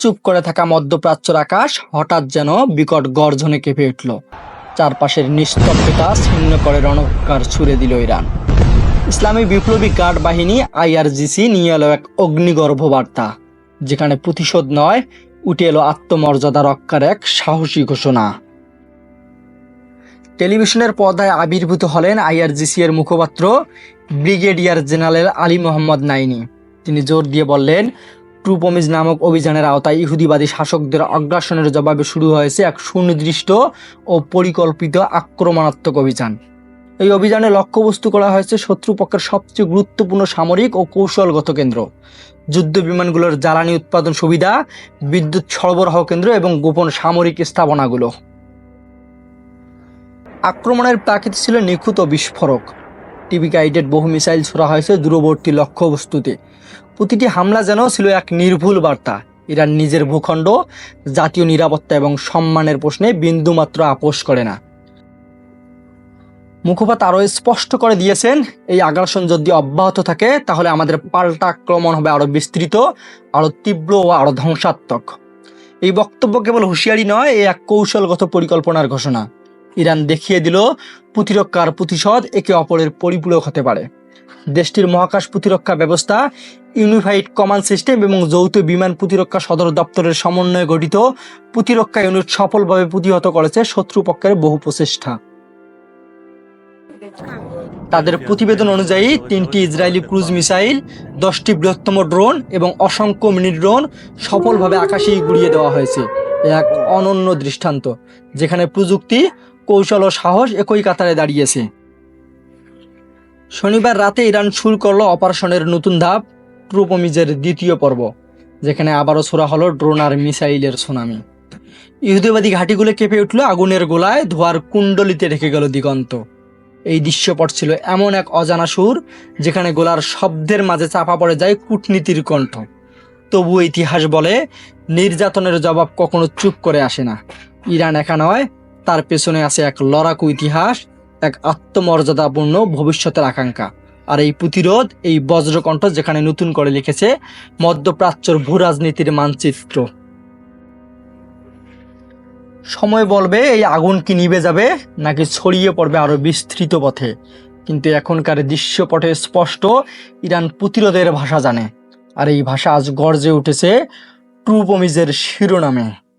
চুপ করে থাকা মধ্যপ্রাচ্যর আকাশ হঠাৎ যেন বিকট গর্জনে কেঁপে উঠল। চারপাশের নিস্তব্ধতা ছিন্ন করে রণকার ছুড়ে দিল ইরান। ইসলামী বিপ্লবী গার্ড বাহিনী আইআরজিসি নিয়ে এলো এক অগ্নিগর্ভ বার্তা, যেখানে প্রতিশোধ নয়, উঠে এলো আত্মমর্যাদা রক্ষার এক সাহসী ঘোষণা। টেলিভিশনের পর্দায় আবির্ভূত হলেন আইআরজিসি এর মুখপাত্র brigadier general Ali Mohammad Naini. তিনি জোর দিয়ে বললেন ট্রুপমিজ নামক অভিযানের আওতায় ইহুদিবাদী শাসকদের অগ্রাসনের জবাবে শুরু হয়েছে এক সুনির্দিষ্ট ও পরিকল্পিত আক্রমণাত্মক অভিযান। এই অভিযানে লক্ষ্যবস্তু করা হয়েছে শত্রুপক্ষের সবচেয়ে গুরুত্বপূর্ণ সামরিক ও কৌশলগত কেন্দ্র, যুদ্ধ বিমানগুলোর জ্বালানি উৎপাদন সুবিধা, বিদ্যুৎ সরবরাহ কেন্দ্র এবং গোপন সামরিক স্থাপনাগুলো। আক্রমণের প্রাকৃতি ছিল নিখুঁত ও বিস্ফোরক। টিভি গাইডেড বহু মিসাইল ছোড়া হয়েছে দূরবর্তী লক্ষ্যবস্তুতে। প্রতিটি হামলা যেন ছিল এক নির্ভুল বার্তা। ইরান নিজের ভূখণ্ড, জাতীয় নিরাপত্তা এবং সম্মানের প্রশ্নে বিন্দুমাত্র আপোষ করে না। মুখপাত্র আরও স্পষ্ট করে দিয়েছেন, এই আগ্রাসন যদি অব্যাহত থাকে, তাহলে আমাদের পাল্টা আক্রমণ হবে আরও বিস্তৃত, আরও তীব্র ও আরও ধ্বংসাত্মক। এই বক্তব্য কেবল হুঁশিয়ারি নয়, এ এক কৌশলগত পরিকল্পনার ঘোষণা। ইরান দেখিয়ে দিল প্রতিরক্ষার প্রতিশোধ একে অপরের পরিপূরক হতে পারে। দেশটির মহাকাশ প্রতিরক্ষা ব্যবস্থা, ইউনিফাইড কমান্ড সিস্টেম এবং যৌথ বিমান প্রতিরক্ষা সদর দপ্তরের সমন্বয়ে গঠিত প্রতিরক্ষা ইউনিট সফলভাবে প্রতিহত করেছে শত্রুপক্ষের বহু প্রচেষ্টা। তাদের প্রতিবেদন অনুযায়ী তিনটি ইসরায়েলি ক্রুজ মিসাইল, দশটি বৃহত্তম ড্রোন এবং অসংখ্য মিনি ড্রোন সফলভাবে আকাশেই গুড়িয়ে দেওয়া হয়েছে। এক অনন্য দৃষ্টান্ত, যেখানে প্রযুক্তি কৌশল ও সাহস একই কাতারে দাঁড়িয়েছে। শনিবার রাতে ইরান শুরু করল অপারেশনের নতুন ধাপ, ট্রুপমিজের দ্বিতীয় পর্ব, যেখানে আবারও ছোড়া হলো ড্রোন আর মিসাইলের সুনামি। ইহুদিবাদী ঘাঁটিগুলো কেঁপে উঠল আগুনের গোলায়, ধোয়ার কুণ্ডলিতে রেখে গেল দিগন্ত। এই দৃশ্যপট ছিল এমন এক অজানা সুর, যেখানে গোলার শব্দের মাঝে চাপা পড়ে যায় কূটনীতির কণ্ঠ। তবু ইতিহাস বলে, নির্যাতনের জবাব কখনো চুপ করে আসে না। ইরান একা নয় তার পেছনে আছে এক লড়াকু ইতিহাস, এক আত্মমর্যাদাপূর্ণ ভবিষ্যতের আকাঙ্ক্ষা। আর এই প্রতিরোধ, এই বজ্রকণ্ঠ যেখানে নতুন করে লিখেছে, মধ্যপ্রাচ্যর ভূ রাজনীতির মানচিত্র। সময় বলবে, এই আগুন কি নিবে যাবে, নাকি ছড়িয়ে পড়বে আরও বিস্তৃত পথে। কিন্তু এখনকার দৃশ্যপটে স্পষ্ট, ইরান প্রতিরোধের ভাষা জানে। আর এই ভাষা আজ গর্জে উঠেছে, ট্রুপমিজের শিরোনামে।